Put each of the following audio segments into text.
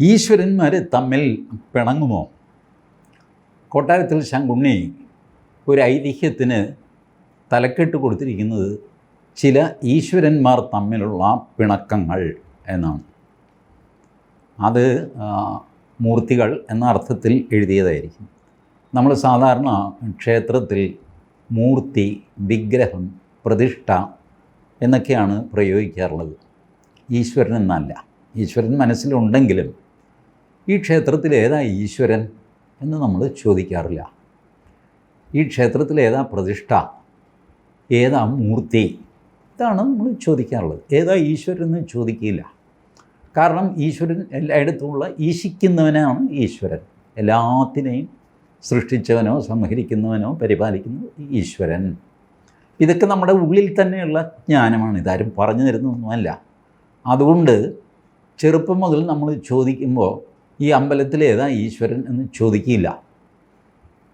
ഈശ്വരന്മാർ തമ്മിൽ പിണങ്ങുമോ? കൊട്ടാരത്തിൽ ശങ്കുണ്ണി ഒരു ഐതിഹ്യത്തിന് തലക്കെട്ട് കൊടുത്തിരിക്കുന്നത് ചില ഈശ്വരന്മാർ തമ്മിലുള്ള പിണക്കങ്ങൾ എന്നാണ്. അത് മൂർത്തികൾ എന്ന അർത്ഥത്തിൽ എഴുതിയതായിരിക്കും. നമ്മൾ സാധാരണ ക്ഷേത്രത്തിൽ മൂർത്തി വിഗ്രഹം പ്രതിഷ്ഠ എന്നൊക്കെയാണ് പ്രയോഗിക്കാറുള്ളത്. ഈശ്വരൻ എന്നല്ല. ഈശ്വരൻ മനസ്സിലുണ്ടെങ്കിലും ഈ ക്ഷേത്രത്തിൽ ഏതാ ഈശ്വരൻ എന്ന് നമ്മൾ ചോദിക്കാറില്ല. ഈ ക്ഷേത്രത്തിൽ ഏതാ പ്രതിഷ്ഠ? ഏതാ മൂർത്തി? ഇതാണ് നമ്മൾ ചോദിക്കാറുള്ളത്. ഏതാ ഈശ്വരൻ എന്ന് ചോദിക്കില്ല. കാരണം ഈശ്വരൻ എല്ലായിടത്തുമുള്ള ഈശിക്കുന്നവനാണ് ഈശ്വരൻ. എല്ലാത്തിനെയും സൃഷ്ടിച്ചവനോ സംഹരിക്കുന്നവനോ പരിപാലിക്കുന്ന ഈശ്വരൻ. ഇതൊക്കെ നമ്മുടെ ഉള്ളിൽ തന്നെയുള്ള ജ്ഞാനമാണ്. ഇതാരും പറഞ്ഞു തരുന്നൊന്നുമല്ല അതുകൊണ്ട് ചെറുപ്പം മുതൽ നമ്മൾ ചോദിക്കുമ്പോൾ ഈ അമ്പലത്തിൽ ഏതാ ഈശ്വരൻ എന്ന് ചോദിക്കില്ല.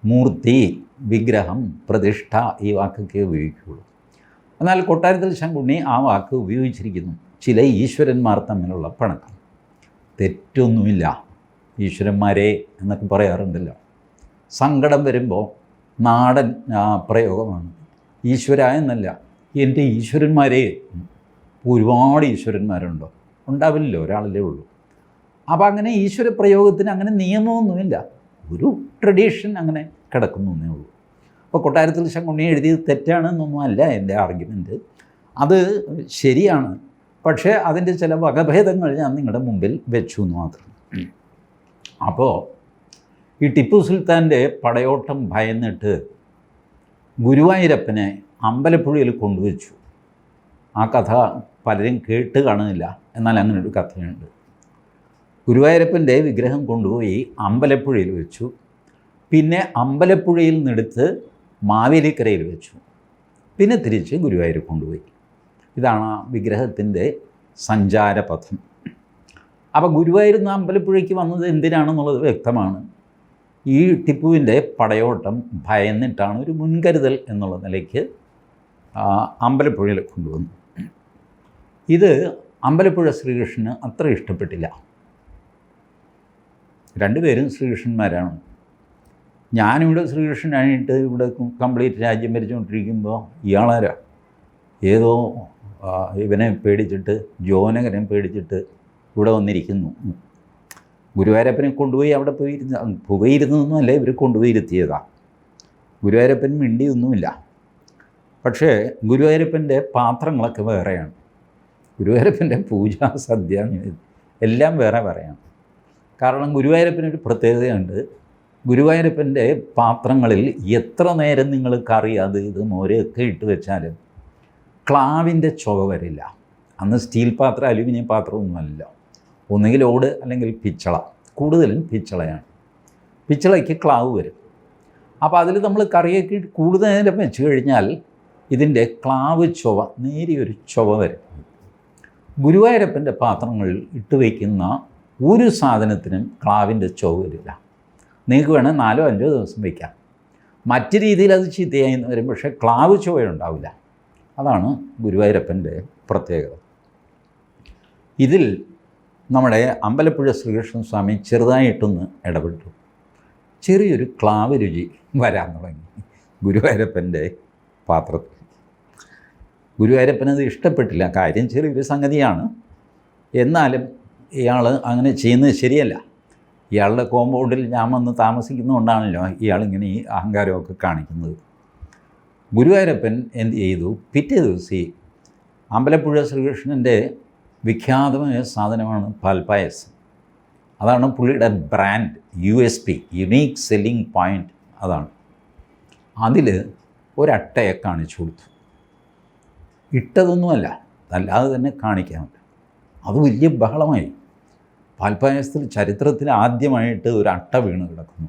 മൂർത്തി വിഗ്രഹം പ്രതിഷ്ഠ ഈ വാക്കൊക്കെ ഉപയോഗിക്കുകയുള്ളൂ. എന്നാൽ കൊട്ടാരത്തിൽ ശങ്കുണ്ണി ആ വാക്ക് ഉപയോഗിച്ചിരിക്കുന്നു. ചില ഈശ്വരന്മാർ തമ്മിലുള്ള പണക്കം. തെറ്റൊന്നുമില്ല. ഈശ്വരന്മാരെ എന്നൊക്കെ പറയാറുണ്ടല്ലോ. സങ്കടം വരുമ്പോൾ നാടൻ പ്രയോഗമാണ്. ഈശ്വര എന്നല്ല എന്റെ ഈശ്വരന്മാരെ. ഒരുപാട് ഈശ്വരന്മാരുണ്ടോ? ഉണ്ടാവില്ലല്ലോ ഒരാളല്ലേ ഉള്ളൂ. അപ്പോൾ അങ്ങനെ ഈശ്വര പ്രയോഗത്തിന് അങ്ങനെ നിയമമൊന്നുമില്ല. ഒരു ട്രഡീഷൻ അങ്ങനെ കിടക്കുന്നു എന്നേ ഉള്ളൂ. അപ്പോൾ കൊട്ടാരത്തിൽ ശങ്കുണ്ണി എഴുതിയത് തെറ്റാണെന്നൊന്നും അല്ല എന്റെ ആർഗ്യുമെന്റ് അത് ശരിയാണ്. പക്ഷേ അതിന്റെ ചില വകഭേദങ്ങൾ ഞാൻ നിങ്ങളുടെ മുമ്പിൽ വെച്ചു എന്ന് മാത്രം. അപ്പോൾ ഈ ടിപ്പു സുൽത്താന്റെ പടയോട്ടം ഭയന്നിട്ട് ഗുരുവായൂരപ്പനെ അമ്പലപ്പുഴയിൽ കൊണ്ടുവച്ചു. ആ കഥ പലരും കേട്ട് കാണുന്നില്ല. എന്നാൽ അങ്ങനെ ഒരു കഥയുണ്ട്. ഗുരുവായൂരപ്പന്റെ വിഗ്രഹം കൊണ്ടുപോയി അമ്പലപ്പുഴയിൽ വെച്ചു. പിന്നെ അമ്പലപ്പുഴയിൽ നിന്നെടുത്ത് മാവേലിക്കരയിൽ വെച്ചു. പിന്നെ തിരിച്ച് ഗുരുവായൂർ കൊണ്ടുപോയി. ഇതാണ് ആ വിഗ്രഹത്തിന്റെ സഞ്ചാരപഥം. അപ്പോൾ ഗുരുവായൂർ നിന്ന് അമ്പലപ്പുഴയ്ക്ക് വന്നത് എന്തിനാണെന്നുള്ളത് വ്യക്തമാണ്. ഈ ടിപ്പുവിന്റെ പടയോട്ടം ഭയന്നിട്ടാണ് ഒരു മുൻകരുതൽ എന്നുള്ള നിലയ്ക്ക് അമ്പലപ്പുഴയിൽ കൊണ്ടുവന്നു ഇത് അമ്പലപ്പുഴ ശ്രീകൃഷ്ണന് അത്ര ഇഷ്ടപ്പെട്ടില്ല. രണ്ടുപേരും ശ്രീകൃഷ്ണന്മാരാണ്. ഞാനിവിടെ ശ്രീകൃഷ്ണനായിട്ട് ഇവിടെ കംപ്ലീറ്റ് രാജ്യം ഭരിച്ചുകൊണ്ടിരിക്കുമ്പോൾ ഇയാളാരാ? ഏതോ ഇവനെ പേടിച്ചിട്ട് ജോനകനെ പേടിച്ചിട്ട് ഇവിടെ വന്നിരിക്കുന്നു. ഗുരുവായൂരപ്പനെ കൊണ്ടുപോയി അവിടെ പോയി ഇരുന്ന് പോയിരുന്നതൊന്നുമല്ല ഇവർ കൊണ്ടുപോയി ഇരുത്തിയതാണ് മിണ്ടിയൊന്നുമില്ല. പക്ഷേ ഗുരുവായൂരപ്പന്റെ പാത്രങ്ങളൊക്കെ വേറെയാണ്. ഗുരുവായൂരപ്പന്റെ പൂജ സദ്യ എല്ലാം വേറെ വേറെയാണ്. കാരണം ഗുരുവായൂരപ്പനൊരു പ്രത്യേകതയുണ്ട്. ഗുരുവായൂരപ്പന്റെ പാത്രങ്ങളിൽ എത്ര നേരം നിങ്ങൾ കറി അത് ഇത് മോരൊക്കെ ഇട്ട് വെച്ചാലും ക്ലാവിന്റെ ചുവ വരില്ല. അന്ന് സ്റ്റീൽ പാത്രം അലുമിനിയം പാത്രമൊന്നുമല്ല. ഒന്നുകിൽ ഓട് അല്ലെങ്കിൽ പിച്ചള. കൂടുതലും പിച്ചളയാണ്. പിച്ചളയ്ക്ക് ക്ലാവ് വരും. അപ്പോൾ അതിൽ നമ്മൾ കറിയൊക്കെ കൂടുതൽ നേരം വെച്ച് കഴിഞ്ഞാൽ ഇതിന്റെ ക്ലാവ് ചുവ നേരിയൊരു ചുവ വരും. ഗുരുവായൂരപ്പന്റെ പാത്രങ്ങളിൽ ഇട്ട് വയ്ക്കുന്ന ഒരു സാധനത്തിനും ക്ലാവിന്റെ ചുവ വരില്ല നിങ്ങൾക്ക് വേണേൽ നാലോ അഞ്ചോ ദിവസം വയ്ക്കാം മറ്റു രീതിയിൽ അത് ചീത്തയായി എന്ന് വരും പക്ഷേ ക്ലാവ് ചുവയുണ്ടാവില്ല അതാണ് ഗുരുവായൂരപ്പന്റെ പ്രത്യേകത. ഇതിൽ നമ്മുടെ അമ്പലപ്പുഴ ശ്രീകൃഷ്ണ സ്വാമി ചെറുതായിട്ടൊന്ന് ഇടപെട്ടു. ചെറിയൊരു ക്ലാവ് രുചി വരാൻ തുടങ്ങി ഗുരുവായൂരപ്പന്റെ പാത്രത്തിൽ. ഗുരുവായൂരപ്പനത് ഇഷ്ടപ്പെട്ടില്ല. കാര്യം ചെറിയൊരു സംഗതിയാണ്. എന്നാലും ഇയാൾ അങ്ങനെ ചെയ്യുന്നത് ശരിയല്ല. ഇയാളുടെ കോമ്പൗണ്ടിൽ ഞാൻ വന്ന് താമസിക്കുന്നതുകൊണ്ടാണല്ലോ ഇയാളിങ്ങനെ ഈ അഹങ്കാരമൊക്കെ കാണിക്കുന്നത്. ഗുരുവായൂരപ്പൻ എന്ത് ചെയ്തു? പിറ്റേ ദിവസം അമ്പലപ്പുഴ ശ്രീകൃഷ്ണന്റെ വിഖ്യാതമായ സാധനമാണ് പാൽപ്പായസം. അതാണ് പുള്ളിയുടെ brand U S P unique selling point അതാണ്. അതിൽ ഒരട്ടയെ കാണിച്ചു കൊടുത്തു. ഇട്ടതൊന്നുമല്ല അല്ലാതെ തന്നെ കാണിക്കാൻ അത് വലിയ ബഹളമായി. പാൽപ്പായസത്തിൽ ചരിത്രത്തിൽ ആദ്യമായിട്ട് ഒരു അട്ട വീണ് കിടക്കുന്നു.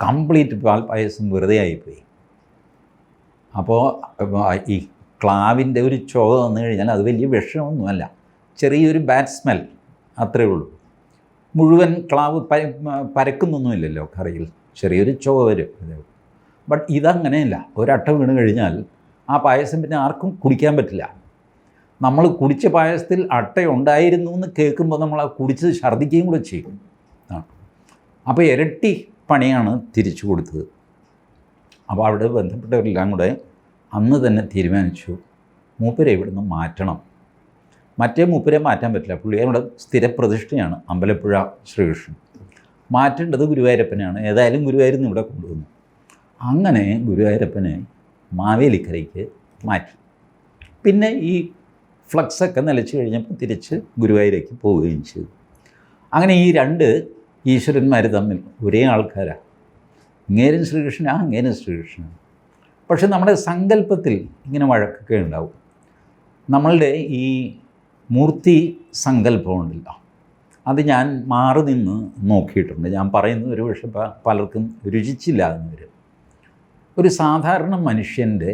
കംപ്ലീറ്റ് പാൽപ്പായസം വെറുതെ ആയിപ്പോയി അപ്പോൾ ഈ ക്ലാവിന്റെ ഒരു ചോദ വന്നു കഴിഞ്ഞാൽ അത് വലിയ വിഷമൊന്നുമല്ല ചെറിയൊരു ബാഡ് സ്മെൽ അത്രയേ ഉള്ളൂ. മുഴുവൻ ക്ലാവ് പര പരക്കുന്നൊന്നുമില്ലല്ലോ കറിയിൽ. ചെറിയൊരു ചുവ വരും ബട്ട് ഇതങ്ങനെയല്ല. ഒരട്ട വീണ് കഴിഞ്ഞാൽ ആ പായസം പിന്നെ ആർക്കും കുടിക്കാൻ പറ്റില്ല. നമ്മൾ കുടിച്ച പായസത്തിൽ അട്ട ഉണ്ടായിരുന്നു എന്ന് കേൾക്കുമ്പോൾ നമ്മൾ ആ കുടിച്ചത് ഛർദ്ദിക്കുകയും കൂടെ ചെയ്യും. അപ്പോൾ ഇരട്ടി പണിയാണ് തിരിച്ചു കൊടുത്തത്. അപ്പോൾ അവിടെ ബന്ധപ്പെട്ടവരെല്ലാം കൂടെ അന്ന് തന്നെ തീരുമാനിച്ചു മൂപ്പരെ ഇവിടുന്ന് മാറ്റണം. മറ്റേ മൂപ്പരെ മാറ്റാൻ പറ്റില്ല. പുള്ളി അവിടെ സ്ഥിരപ്രതിഷ്ഠയാണ് അമ്പലപ്പുഴ ശ്രീകൃഷ്ണൻ മാറ്റേണ്ടത് ഗുരുവായൂരപ്പനെയാണ്. ഏതായാലും ഗുരുവായൂരിൽ ഇവിടെ കൊണ്ടുവന്നു. അങ്ങനെ ഗുരുവായൂരപ്പനെ മാവേലിക്കരയ്ക്ക് മാറ്റി. പിന്നെ ഈ ഫ്ലക്സൊക്കെ നിലച്ച് കഴിഞ്ഞപ്പോൾ തിരിച്ച് ഗുരുവായൂരേക്ക് പോവുകയും ചെയ്തു. അങ്ങനെ ഈ രണ്ട് ഈശ്വരന്മാർ തമ്മിൽ ഒരേ ആൾക്കാരാണ് ഇങ്ങേരും ശ്രീകൃഷ്ണൻ ആ അങ്ങേരും ശ്രീകൃഷ്ണൻ. പക്ഷെ നമ്മുടെ സങ്കല്പത്തിൽ ഇങ്ങനെ വഴക്കൊക്കെ ഉണ്ടാവും. നമ്മളുടെ ഈ മൂർത്തി സങ്കല്പമുണ്ടല്ലോ അത് ഞാൻ മാറി നിന്ന് നോക്കിയിട്ടുണ്ട്. ഞാൻ പറയുന്നത് ഒരു പക്ഷെ പലർക്കും രുചിച്ചില്ല എന്ന് വരും ഒരു സാധാരണ മനുഷ്യന്റെ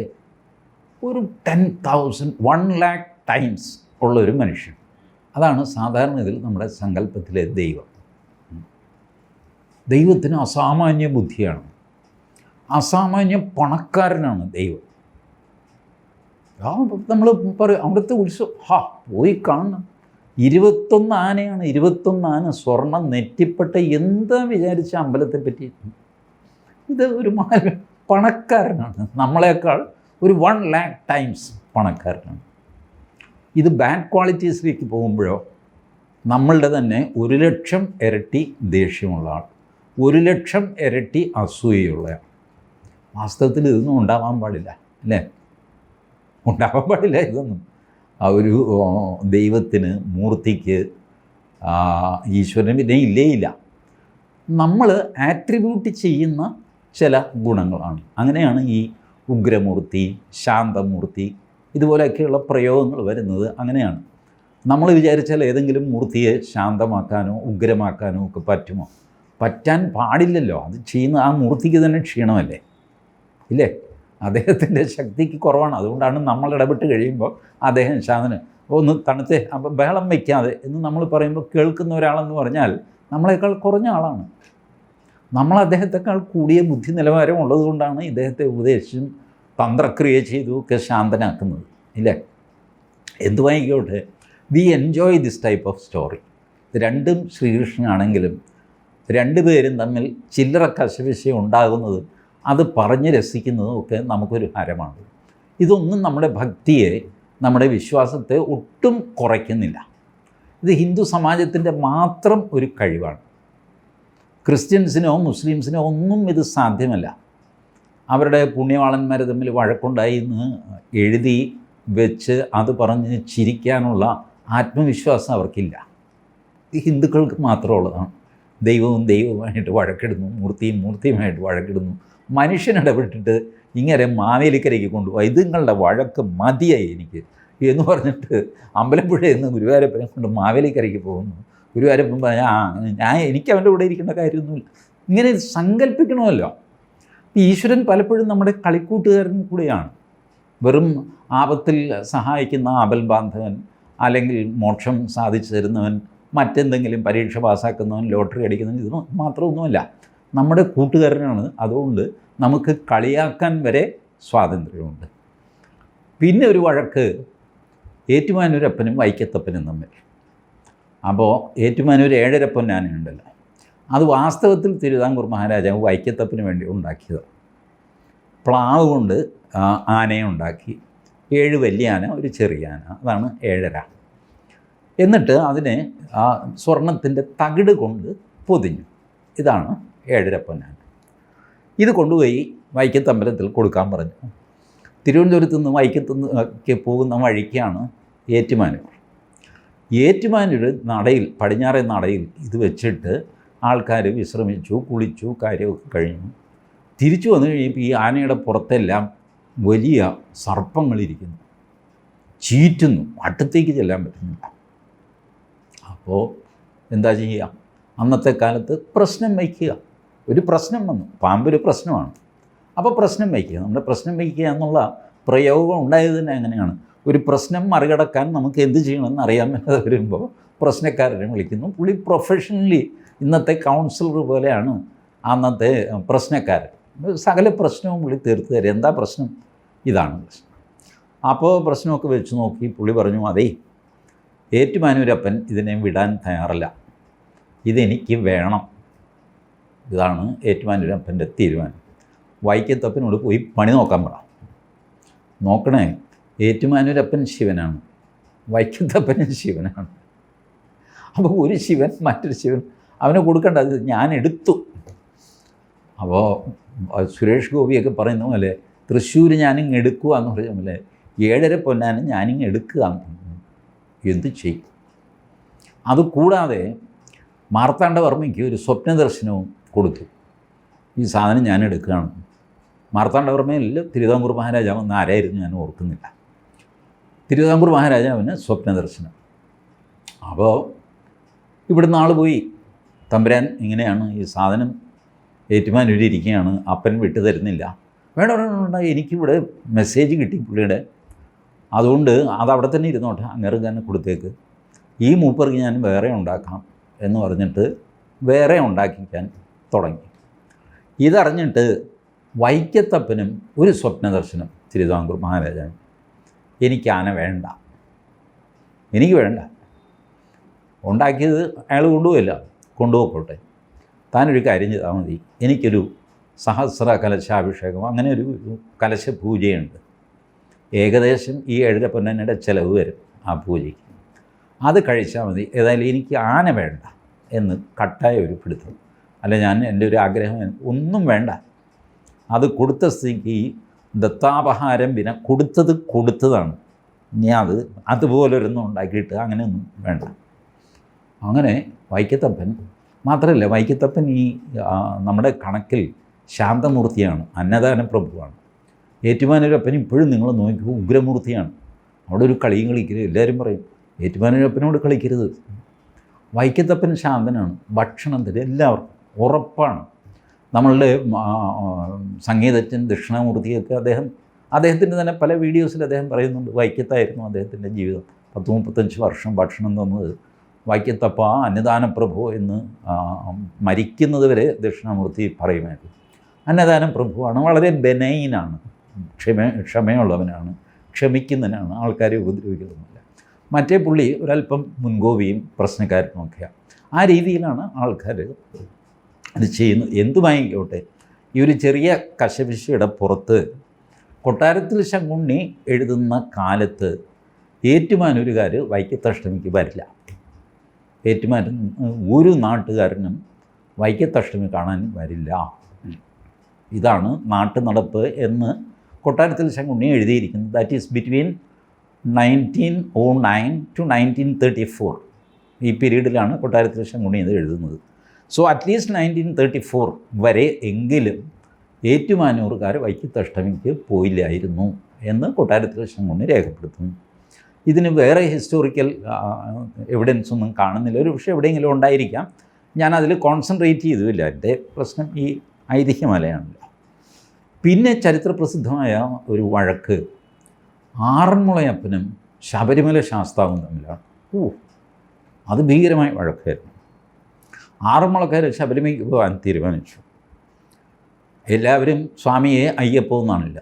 ഒരു ten thousand one lakh times ഉള്ള ഒരു മനുഷ്യൻ. അതാണ് സാധാരണ ഇതിൽ നമ്മുടെ സങ്കല്പത്തിലെ ദൈവം. ദൈവത്തിന് അസാമാന്യ ബുദ്ധിയാണ്. അസാമാന്യ പണക്കാരനാണ് ദൈവം. നമ്മൾ പറയും അവിടുത്തെ ഉത്സവം ഹാ പോയി കാണണം. ഇരുപത്തൊന്ന് ആനയാണ് ഇരുപത്തൊന്ന് ആന സ്വർണം നെറ്റിപ്പെട്ട എന്താ വിചാരിച്ച അമ്പലത്തെ പറ്റി? ഇത് ഒരു മാ- പണക്കാരനാണ്. നമ്മളെക്കാൾ ഒരു വൺ ലാക്ക് ടൈംസ് പണക്കാരനാണ്. ഇത് ബാഡ് ക്വാളിറ്റീസിലേക്ക് പോകുമ്പോഴോ നമ്മളുടെ തന്നെ ഒരു ലക്ഷം ഇരട്ടി ദേഷ്യമുള്ള ആൾ ഒരു ലക്ഷം ഇരട്ടി അസൂയയുള്ള ആൾ വാസ്തവത്തിൽ ഇതൊന്നും ഉണ്ടാവാൻ പാടില്ല അല്ലേ? ഉണ്ടാവാൻ പാടില്ല ഇതൊന്നും. ആ ഒരു ദൈവത്തിന് മൂർത്തിക്ക് ഈശ്വരന് പിന്നെ ഇല്ലേ ഇല്ല. നമ്മൾ ആട്രിബ്യൂട്ട് ചെയ്യുന്ന ചില ഗുണങ്ങളാണ്. അങ്ങനെയാണ് ഈ ഉഗ്രമൂർത്തി ശാന്തമൂർത്തി ഇതുപോലെയൊക്കെയുള്ള പ്രയോഗങ്ങൾ വരുന്നത് അങ്ങനെയാണ്. നമ്മൾ വിചാരിച്ചാൽ ഏതെങ്കിലും മൂർത്തിയെ ശാന്തമാക്കാനോ ഉഗ്രമാക്കാനോ ഒക്കെ പറ്റുമോ? പറ്റാൻ പാടില്ലല്ലോ. അത് ചെയ്യുന്ന ആ മൂർത്തിക്ക് തന്നെ ക്ഷീണമല്ലേ? ഇല്ലേ? അദ്ദേഹത്തിന്റെ ശക്തിക്ക് കുറവാണ്. അതുകൊണ്ടാണ് നമ്മൾ ഇടപെട്ട് കഴിയുമ്പോൾ അദ്ദേഹം ശാന്തന് ഒന്ന് തണുത്തേ അപ്പം ബഹളം വയ്ക്കാതെ എന്ന് നമ്മൾ പറയുമ്പോൾ കേൾക്കുന്ന ഒരാളെന്ന് പറഞ്ഞാൽ നമ്മളെക്കാൾ കുറഞ്ഞ ആളാണ്. നമ്മൾ അദ്ദേഹത്തെക്കാൾ കൂടിയ ബുദ്ധി നിലവാരം ഉള്ളതുകൊണ്ടാണ് ഇദ്ദേഹത്തെ ഉപദേശിച്ചും തന്ത്രക്രിയ ചെയ്തു ഒക്കെ ശാന്തനാക്കുന്നത് ഇല്ലേ? എന്തുവായിക്കോട്ടെ we enjoy this type of story രണ്ടും ശ്രീകൃഷ്ണനാണെങ്കിലും രണ്ടുപേരും തമ്മിൽ ചില്ലറ കശവിശയം ഉണ്ടാകുന്നതും അത് പറഞ്ഞ് രസിക്കുന്നതും ഒക്കെ നമുക്കൊരു ഹരമാണ്. ഇതൊന്നും നമ്മുടെ ഭക്തിയെ നമ്മുടെ വിശ്വാസത്തെ ഒട്ടും കുറയ്ക്കുന്നില്ല. ഇത് ഹിന്ദു സമാജത്തിന്റെ മാത്രം ഒരു കഴിവാണ്. ക്രിസ്ത്യൻസിനോ മുസ്ലിംസിനോ ഒന്നും ഇത് സാധ്യമല്ല. അവരുടെ പുണ്യവാളന്മാർ തമ്മിൽ വഴക്കുണ്ടായി എന്ന് എഴുതി വെച്ച് അത് പറഞ്ഞ് ചിരിക്കാനുള്ള ആത്മവിശ്വാസം അവർക്കില്ല. ഹിന്ദുക്കൾക്ക് മാത്രമുള്ളതാണ് ദൈവവും ദൈവവുമായിട്ട് വഴക്കിടുന്നു മൂർത്തിയും മൂർത്തിയുമായിട്ട് വഴക്കിടുന്നു. മനുഷ്യനിടപെട്ടിട്ട് ഇങ്ങനെ മാവേലിക്കരയ്ക്ക് കൊണ്ടുപോയി. ഇത് നിങ്ങളുടെ വഴക്ക് മതിയായി എനിക്ക്. എന്ന് പറഞ്ഞിട്ട് അമ്പലപ്പുഴയിൽ നിന്ന് ഗുരുവായൂരപ്പനെ കൊണ്ട് മാവേലിക്കരയ്ക്ക് പോകുന്നു. ഗുരുവായൂരപ്പൻ പറഞ്ഞാൽ ആ ഞാൻ എനിക്ക് അവന്റെ കൂടെ ഇരിക്കേണ്ട കാര്യമൊന്നുമില്ല. ഇങ്ങനെ സങ്കല്പിക്കണമല്ലോ. ഈശ്വരൻ പലപ്പോഴും നമ്മുടെ കളിക്കൂട്ടുകാരൻ കൂടെയാണ്. വെറും ആപത്തിൽ സഹായിക്കുന്ന ആപൽ ബാന്ധവൻ അല്ലെങ്കിൽ മോക്ഷം സാധിച്ചു തരുന്നവൻ മറ്റെന്തെങ്കിലും പരീക്ഷ പാസ്സാക്കുന്നവൻ ലോട്ടറി അടിക്കുന്നവൻ ഇത് മാത്രമൊന്നുമല്ല. നമ്മുടെ കൂട്ടുകാരനാണ്. അതുകൊണ്ട് നമുക്ക് കളിയാക്കാൻ വരെ സ്വാതന്ത്ര്യമുണ്ട്. പിന്നെ ഒരു വഴക്ക് ഏറ്റുമാനൂരപ്പനും വൈക്കത്തപ്പനും തമ്മിൽ. അപ്പോൾ ഏറ്റുമാനൂർ ഏഴരപ്പൊന്നാനയുണ്ടല്ലോ അത് വാസ്തവത്തിൽ തിരുവിതാംകൂർ മഹാരാജാവ് വൈക്കത്തപ്പന് വേണ്ടി ഉണ്ടാക്കിയതാണ്. പ്ലാവ് കൊണ്ട് ആനയെ ഉണ്ടാക്കി. ഏഴ് വലിയ ആന ഒരു ചെറിയ ആന. അതാണ് ഏഴര. എന്നിട്ട് അതിനെ ആ സ്വർണത്തിന്റെ തകിട് കൊണ്ട് പൊതിഞ്ഞു. ഇതാണ് ഏഴര പൊന്നാന. ഇത് കൊണ്ടുപോയി വൈക്കത്തമ്പലത്തിൽ കൊടുക്കാൻ പറഞ്ഞു. തിരുവനന്തപുരത്ത് നിന്ന് വൈക്കത്ത് നിന്ന് ഒക്കെ പോകുന്ന വഴിക്കാണ് ഏറ്റുമാനൂർ. ഏറ്റുമാനൂർ നടയിൽ പടിഞ്ഞാറേ നടയിൽ ഇത് വെച്ചിട്ട് ആൾക്കാർ വിശ്രമിച്ചു കുളിച്ചു കാര്യമൊക്കെ കഴിഞ്ഞു. തിരിച്ചു വന്നു കഴിയുമ്പോൾ ഈ ആനയുടെ പുറത്തെല്ലാം വലിയ സർപ്പങ്ങളിരിക്കുന്നു. ചീറ്റുന്നു. അടുത്തേക്ക് ചെല്ലാൻ പറ്റുന്നില്ല. അപ്പോൾ എന്താ ചെയ്യുക? അന്നത്തെ കാലത്ത് പ്രശ്നം വയ്ക്കുക. ഒരു പ്രശ്നം വന്നു. പാമ്പൊരു പ്രശ്നമാണ്. അപ്പോൾ പ്രശ്നം വയ്ക്കുക. നമ്മുടെ പ്രശ്നം വയ്ക്കുക എന്നുള്ള പ്രയോഗം ഉണ്ടായത് തന്നെ എങ്ങനെയാണ് ഒരു പ്രശ്നം മറികടക്കാൻ നമുക്ക് എന്ത് ചെയ്യണമെന്ന് അറിയാൻ മേലാതെ വരുമ്പോൾ പ്രശ്നക്കാരനെ വിളിക്കുന്നു. പുള്ളി പ്രൊഫഷണലി ഇന്നത്തെ കൗൺസിലർ പോലെയാണ് അന്നത്തെ പ്രശ്നക്കാരൻ. സകല പ്രശ്നവും പുള്ളി തീർത്ത് തരും. എന്താ പ്രശ്നം? ഇതാണ് പ്രശ്നം. അപ്പോൾ പ്രശ്നമൊക്കെ വെച്ച് നോക്കി പുള്ളി പറഞ്ഞു അതേ ഏറ്റുമാനൂരപ്പൻ ഇതിനെ വിടാൻ തയ്യാറല്ല. ഇതെനിക്ക് വേണം. ഇതാണ് ഏറ്റുമാനൂരപ്പന്റെ തീരുമാനം. വൈക്കത്തപ്പനോട് പോയി പണി നോക്കാൻ പറ. നോക്കണേ ഏറ്റുമാനൂരപ്പൻ ശിവനാണ്. വൈക്കത്തപ്പനും ശിവനാണ്. അപ്പോൾ ഒരു ശിവൻ മറ്റൊരു ശിവൻ അവനെ കൊടുക്കേണ്ട. അത് ഞാൻ എടുത്തു. അപ്പോൾ സുരേഷ് ഗോപിയൊക്കെ പറയുന്ന പോലെ തൃശ്ശൂർ ഞാനിങ് എടുക്കുക എന്ന് പറഞ്ഞ പോലെ ഏഴര പൊന്നാനും ഞാനിങ് എടുക്കുക എന്ത് ചെയ്യും? അതുകൂടാതെ മാർത്താണ്ഡവർമ്മയ്ക്ക് ഒരു സ്വപ്ന ദർശനവും കൊടുത്തു. ഈ സാധനം ഞാൻ എടുക്കുകയാണ്. മാർത്താണ്ഡവർമ്മയിൽ തിരുവിതാംകൂർ മഹാരാജാവ് എന്ന് ആരായിരുന്നു ഞാൻ ഓർക്കുന്നില്ല. തിരുവിതാംകൂർ മഹാരാജാവിന് സ്വപ്ന ദർശനം അപ്പോൾ ഇവിടുന്ന് ആൾ പോയി. തമ്പുരാൻ ഇങ്ങനെയാണ് ഈ സാധനം ഏറ്റുമാനൂരിയിരിക്കുകയാണ് അപ്പൻ വിട്ടു തരുന്നില്ല. വേണ്ട വേണ്ട, എനിക്കിവിടെ മെസ്സേജ് കിട്ടി പുള്ളിയുടെ. അതുകൊണ്ട് അത് അവിടെ തന്നെ ഇരുന്നോട്ടെ അങ്ങേറ് തന്നെ കൊടുത്തേക്ക്. ഈ മൂപ്പർക്ക് ഞാൻ വേറെ ഉണ്ടാക്കാം എന്ന് പറഞ്ഞിട്ട് വേറെ ഉണ്ടാക്കിക്കാൻ തുടങ്ങി. ഇതറിഞ്ഞിട്ട് വൈക്കത്തപ്പനും ഒരു സ്വപ്നദർശനം തിരുവിതാംകൂർ മഹാരാജാൻ എനിക്ക് ആന വേണ്ട. എനിക്ക് വേണ്ട. ഉണ്ടാക്കിയത് അയാൾ കൊണ്ടുപോയില്ല. കൊണ്ടുപോയിക്കോട്ടെ. താനൊരു കാര്യം ചെയ്താൽ മതി. എനിക്കൊരു സഹസ്ര കലശാഭിഷേകം അങ്ങനെ ഒരു കലശ പൂജയുണ്ട് ഏകദേശം ഈ ഏഴര പൊന്നയുടെ ചിലവ് വരും ആ പൂജയ്ക്ക്. അത് കഴിച്ചാൽ മതി. ഏതായാലും എനിക്ക് ആന വേണ്ട എന്ന് കട്ടായ ഒരു പിടുത്തം. അല്ല ഞാൻ എന്റെ ഒരു ആഗ്രഹം ഒന്നും വേണ്ട. അത് കൊടുത്ത സ്ഥിതിക്ക് ഈ ദത്താപഹാരം പിന്നെ കൊടുത്തത് കൊടുത്തതാണ്. ഇനി അത് അതുപോലൊരൊന്നും ഉണ്ടാക്കിയിട്ട് അങ്ങനെയൊന്നും വേണ്ട. അങ്ങനെ വൈക്കത്തപ്പൻ മാത്രമല്ല വൈക്കത്തപ്പൻ ഈ നമ്മുടെ കണക്കിൽ ശാന്തമൂർത്തിയാണ് അന്നദാന പ്രഭുവാണ് ഏറ്റുമാനൂരപ്പൻ ഇപ്പോഴും നിങ്ങൾ നോക്കിക്കൂ ഉഗ്രമൂർത്തിയാണ്. അവിടെ ഒരു കളിയും കളിക്കരുത് എല്ലാവരും പറയും ഏറ്റുമാനൂരപ്പനോട് കളിക്കരുത്. വൈക്കത്തപ്പൻ ശാന്തനാണ് ഭക്ഷണം തരും എല്ലാവർക്കും ഉറപ്പാണ്. നമ്മളുടെ സംഗീതജ്ഞൻ ദക്ഷിണാമൂർത്തിയൊക്കെ അദ്ദേഹം അദ്ദേഹത്തിന്റെ തന്നെ പല വീഡിയോസിൽ അദ്ദേഹം പറയുന്നുണ്ട് വൈക്കത്തായിരുന്നു അദ്ദേഹത്തിന്റെ ജീവിതം. പത്ത് മുപ്പത്തഞ്ച് വർഷം ഭക്ഷണം തന്നത്. വൈക്കത്തപ്പ അന്നദാനപ്രഭു എന്ന് ആ, മരിക്കുന്നത് വരെ ദക്ഷിണാമൂർത്തി പറയുമായിരുന്നു. അന്നദാനം പ്രഭുവാണ് വളരെ ബെനൈനാണ് ക്ഷമ ക്ഷമയുള്ളവനാണ് ക്ഷമിക്കുന്നതിനാണ് ആൾക്കാരെ ഉപദ്രവിക്കുന്നതല്ല മറ്റേ പുള്ളി ഒരല്പം മുൻകോപിയും പ്രശ്നക്കാരനുമൊക്കെയാണ് ആ രീതിയിലാണ് ആൾക്കാർ അത് ചെയ്യുന്നത്. എന്തുമായിക്കോട്ടെ ഈ ഒരു ചെറിയ കശപിശയുടെ പുറത്ത് കൊട്ടാരത്തിൽ ശങ്കുണ്ണി എഴുതുന്ന കാലത്ത് ഏറ്റുമാനൂരുകാർ വൈക്കത്തഷ്ടമിക്ക് വരില്ല. ഏറ്റുമാനൂർ ഒരു നാട്ടുകാരനും വൈക്കത്തഷ്ടമി കാണാൻ വരില്ല. ഇതാണ് നാട്ടു നടപ്പ് എന്ന് കൊട്ടാരത്തിൽ ശങ്കുണ്ണി എഴുതിയിരിക്കുന്നത്. That is between nineteen O nine to nineteen thirty four ഈ പീരീഡിലാണ് കൊട്ടാരത്തിൽ ശങ്കുണ്ണി ഇത് എഴുതുന്നത്. So at least nineteen thirty four വരെ എങ്കിലും ഏറ്റുമാനൂറുകാർ വൈക്കത്തഷ്ടമിക്ക് പോയില്ലായിരുന്നു എന്ന് കൊട്ടാരത്തിൽ ശങ്കുണ്ണി രേഖപ്പെടുത്തുന്നു. ഇതിന് വേറെ ഹിസ്റ്റോറിക്കൽ എവിഡൻസ് ഒന്നും കാണുന്നില്ല. ഒരു പക്ഷേ എവിടെയെങ്കിലും ഉണ്ടായിരിക്കാം. ഞാൻ അതിൽ കോൺസെൻട്രേറ്റ് ചെയ്തില്ല എന്റെ പ്രശ്നം ഈ ഐതിഹ്യമലയാണല്ലോ. പിന്നെ ചരിത്രപ്രസിദ്ധമായ ഒരു വഴക്ക് ആറന്മുളയപ്പനും ശബരിമല ശാസ്താവും തമ്മിലാണ്. ഓ അത് ഭീകരമായ വഴക്കായിരുന്നു. ആറന്മുളക്കാർ ശബരിമലയ്ക്ക് പോകാൻ തീരുമാനിച്ചു. എല്ലാവരും സ്വാമിയെ അയ്യപ്പോ എന്നാണില്ല.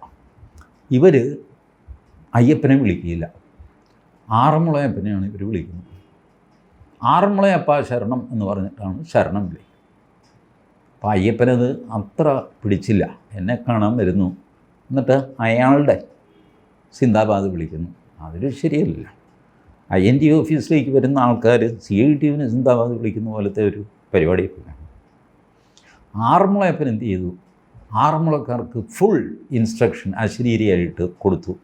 ഇവർ അയ്യപ്പനെ വിളിക്കുകയില്ല. ആറന്മുളയപ്പനെയാണ് ഇവർ വിളിക്കുന്നത്. ആറന്മുളയപ്പ ശരണം എന്ന് പറഞ്ഞിട്ടാണ് ശരണം വിളി. അപ്പം അയ്യപ്പനത് അത്ര പിടിച്ചില്ല. എന്നെ കാണാൻ വരുന്നു. എന്നിട്ട് അയാളുടെ സിന്ദാബാദ് വിളിക്കുന്നു. അതൊരു ശരിയല്ല. ഐ എൻ ടി ഓഫീസിലേക്ക് വരുന്ന ആൾക്കാർ സി ഐ ടി യുവിന് സിന്ദാബാദ് വിളിക്കുന്ന പോലത്തെ ഒരു പരിപാടി ആറന്മുളയപ്പൻ എന്ത് ചെയ്തു? ആറന്മുളക്കാർക്ക് ഫുൾ ഇൻസ്ട്രക്ഷൻ അശരീരിയായിട്ട് കൊടുത്തു.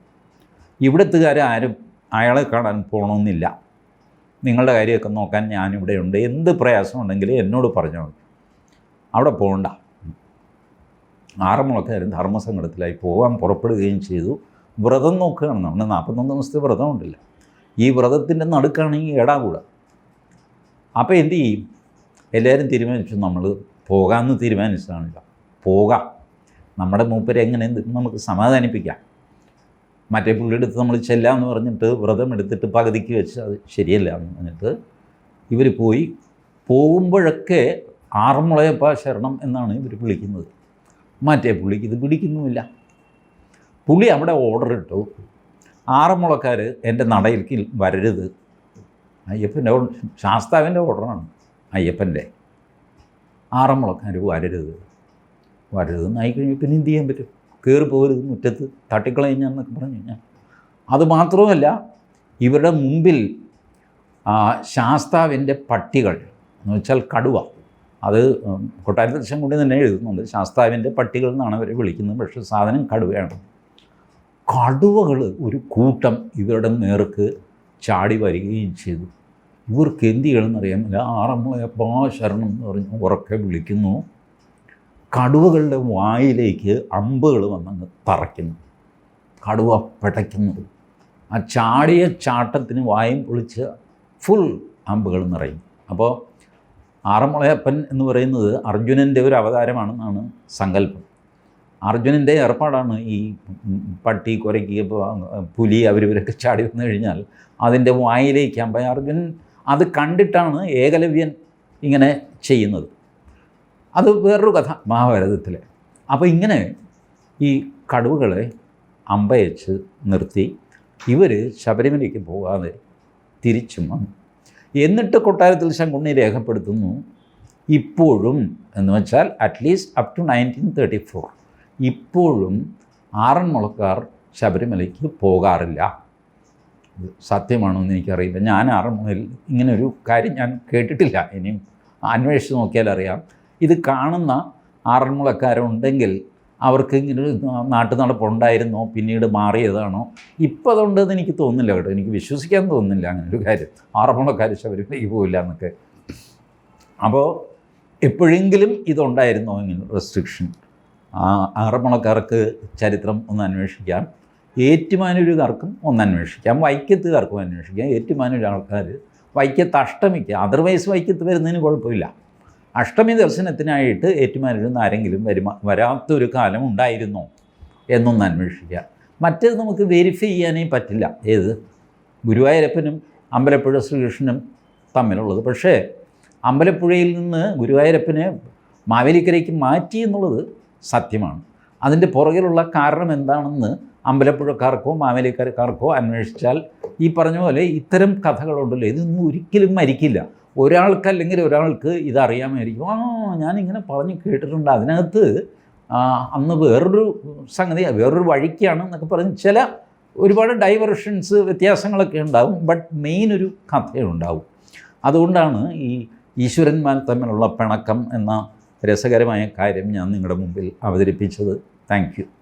ഇവിടത്തുകാരെ ആരും അയാളെ കാണാൻ പോകണമെന്നില്ല നിങ്ങളുടെ കാര്യമൊക്കെ നോക്കാൻ ഞാനിവിടെയുണ്ട് എന്ത് പ്രയാസം പ്രയാസമുണ്ടെങ്കിലും എന്നോട് പറഞ്ഞാൽ മതി. അവിടെ പോകണ്ട ആറന്മുളക്കാരും ധർമ്മസങ്കടത്തിലായി പോകാൻ പുറപ്പെടുകയും ചെയ്തു. വ്രതം നോക്കുകയാണ്. നമ്മൾ നാൽപ്പത്തൊന്ന് ദിവസത്തെ വ്രതമുണ്ടല്ല. ഈ വ്രതത്തിന്റെ നടുക്കാണ് ഈ അപ്പോൾ എന്ത് ചെയ്യും? എല്ലാവരും തീരുമാനിച്ചു. നമ്മൾ പോകാമെന്ന് തീരുമാനിച്ചതാണല്ലോ. പോകാം. നമ്മുടെ മൂപ്പരെ എങ്ങനെ എന്ത് നമുക്ക് സമാധാനിപ്പിക്കാം? മറ്റേ പുള്ളിയെടുത്ത് നമ്മൾ ചെല്ലാമെന്ന് പറഞ്ഞിട്ട് വ്രതം എടുത്തിട്ട് പകുതിക്ക് വെച്ച് അത് ശരിയല്ല എന്ന് പറഞ്ഞിട്ട് ഇവർ പോയി പോകുമ്പോഴൊക്കെ ആറന്മുളയപ്പ ശരണം എന്നാണ് ഇവർ വിളിക്കുന്നത്. മറ്റേ പുള്ളിക്ക് ഇത് പിടിക്കുന്നുമില്ല. പുള്ളി അവിടെ ഓർഡർ ഇട്ടു. ആറന്മുളക്കാർ എന്റെ നടയിലേക്ക് വരരുത്. അയ്യപ്പന്റെ ശാസ്താവിന്റെ ഓർഡറാണ് അയ്യപ്പന്റെ. ആറന്മുളക്കാർ വരരുത്. വരരുതെന്ന് ആയിക്കഴിഞ്ഞാൽ പിന്നെ എന്ത് ചെയ്യാൻ പറ്റും? കയറി പോകരുത് മുറ്റത്ത് തട്ടിക്കളഞ്ഞെന്നൊക്കെ പറഞ്ഞു കഴിഞ്ഞാൽ. അതുമാത്രവുമല്ല ഇവരുടെ മുമ്പിൽ ശാസ്താവിന്റെ പട്ടികൾ എന്ന് വെച്ചാൽ കടുവ. അത് കൊട്ടാരത്തിൽ ദൃശ്യം കൊണ്ട് തന്നെ എഴുതുന്നുണ്ട്. ശാസ്താവിന്റെ പട്ടികൾ എന്നാണ് അവരെ വിളിക്കുന്നത്. പക്ഷേ സാധനം കടുവയാണ്. കടുവകൾ ഒരു കൂട്ടം ഇവരുടെ നേർക്ക് ചാടി വരികയും ചെയ്തു. ഇവർക്ക് എന്ത് ചെയ്യണമെന്നറിയാമില്ല ആറന്മുളയപ്പാ ശരണം എന്ന് പറഞ്ഞ് ഉറക്കെ വിളിക്കുന്നു. കടുവകളുടെ വായിലേക്ക് അമ്പുകൾ വന്നങ്ങ് തറയ്ക്കുന്നു. കടുവ പിടയ്ക്കുന്നു. ആ ചാടിയ ചാട്ടത്തിന് വായും പൊളിച്ച് ഫുൾ അമ്പുകൾ നിറയും. അപ്പോൾ ആറന്മുളയപ്പൻ എന്ന് പറയുന്നത് അർജുനന്റെ ഒരു അവതാരമാണെന്നാണ് സങ്കല്പം. അർജുനന്റെ ഏർപ്പാടാണ് ഈ പട്ടി കുരയ്ക്ക് പുലി അവരിവരൊക്കെ ചാടി വന്നു കഴിഞ്ഞാൽ അതിന്റെ വായിലേക്ക് അമ്പ അർജുനൻ അത് കണ്ടിട്ടാണ് ഏകലവ്യൻ ഇങ്ങനെ ചെയ്യുന്നത്. അത് വേറൊരു കഥ മഹാഭാരതത്തിൽ അപ്പോൾ ഇങ്ങനെ ഈ കടുവകളെ അമ്പയച്ച് നിർത്തി ഇവർ ശബരിമലയ്ക്ക് പോകാതെ തിരിച്ചും വന്നു. എന്നിട്ട് കൊട്ടാരത്തിൽ ശങ്കുണ്ണി രേഖപ്പെടുത്തുന്നു ഇപ്പോഴും എന്ന് വെച്ചാൽ at least up to nineteen thirty four ഇപ്പോഴും ആറന്മുളക്കാർ ശബരിമലയ്ക്ക് പോകാറില്ല. സത്യമാണോ എന്ന് എനിക്കറിയില്ല. ഞാൻ ആറന്മുളയിൽ ഇങ്ങനൊരു കാര്യം ഞാൻ കേട്ടിട്ടില്ല. ഇനിയും അന്വേഷിച്ച് നോക്കിയാൽ അറിയാം ഇത് കാണുന്ന ആറന്മുളക്കാരുണ്ടെങ്കിൽ അവർക്ക് ഇങ്ങനെ നാട്ടു നടപ്പുണ്ടായിരുന്നോ പിന്നീട് മാറിയതാണോ? ഇപ്പോൾ അതുണ്ടെന്ന് എനിക്ക് തോന്നുന്നില്ല കേട്ടോ. എനിക്ക് വിശ്വസിക്കാൻ തോന്നുന്നില്ല അങ്ങനെ ഒരു കാര്യം ആറന്മുളക്കാർ ശബരിമലയ്ക്ക് പോയില്ല എന്നൊക്കെ. അപ്പോൾ എപ്പോഴെങ്കിലും ഇതുണ്ടായിരുന്നോ ഇങ്ങനെ റെസ്ട്രിക്ഷൻ ആറന്മുളക്കാർക്ക് ചരിത്രം ഒന്ന് അന്വേഷിക്കാം. ഏറ്റുമാനൂരുകാർക്കും ഒന്ന് അന്വേഷിക്കാം. വൈക്കത്തുകാർക്കും അന്വേഷിക്കാം. ഏറ്റുമാനൂർ ആൾക്കാർ വൈക്കത്ത് അഷ്ടമിക്ക്. അതർവൈസ് വൈക്കത്ത് വരുന്നതിന് കുഴപ്പമില്ല. അഷ്ടമി ദർശനത്തിനായിട്ട് ഏറ്റുമാനൂരിൽ നിന്ന് ആരെങ്കിലും വരുമാ വരാത്തൊരു കാലം ഉണ്ടായിരുന്നോ എന്നൊന്ന് അന്വേഷിക്കുക. മറ്റേത് നമുക്ക് വെരിഫൈ ചെയ്യാനേ പറ്റില്ല. ഏത്? ഗുരുവായൂരപ്പനും അമ്പലപ്പുഴ ശ്രീകൃഷ്ണനും തമ്മിലുള്ളത്. പക്ഷേ അമ്പലപ്പുഴയിൽ നിന്ന് ഗുരുവായൂരപ്പനെ മാവേലിക്കരയ്ക്ക് മാറ്റി എന്നുള്ളത് സത്യമാണ്. അതിന്റെ പുറകിലുള്ള കാരണം എന്താണെന്ന് അമ്പലപ്പുഴക്കാർക്കോ മാവേലിക്കരക്കാർക്കോ അന്വേഷിച്ചാൽ ഈ പറഞ്ഞ പോലെ ഇത്തരം കഥകളുണ്ടല്ലോ. ഇതൊന്നും ഒരിക്കലും മരിക്കില്ല. ഒരാൾക്ക് അല്ലെങ്കിൽ ഒരാൾക്ക് ഇതറിയാമായിരിക്കും. ആ ഞാനിങ്ങനെ പറഞ്ഞ് കേട്ടിട്ടുണ്ട്. അതിനകത്ത് അന്ന് വേറൊരു സംഗതി വേറൊരു വഴിക്കാണ് എന്നൊക്കെ പറഞ്ഞ് ചില ഒരുപാട് ഡൈവർഷൻസ് വ്യത്യാസങ്ങളൊക്കെ ഉണ്ടാവും. ബട്ട് മെയിൻ ഒരു കഥയുണ്ടാവും. അതുകൊണ്ടാണ് ഈ ഈശ്വരന്മാർ തമ്മിലുള്ള പിണക്കം എന്ന രസകരമായ കാര്യം ഞാൻ നിങ്ങളുടെ മുമ്പിൽ അവതരിപ്പിച്ചത്. താങ്ക്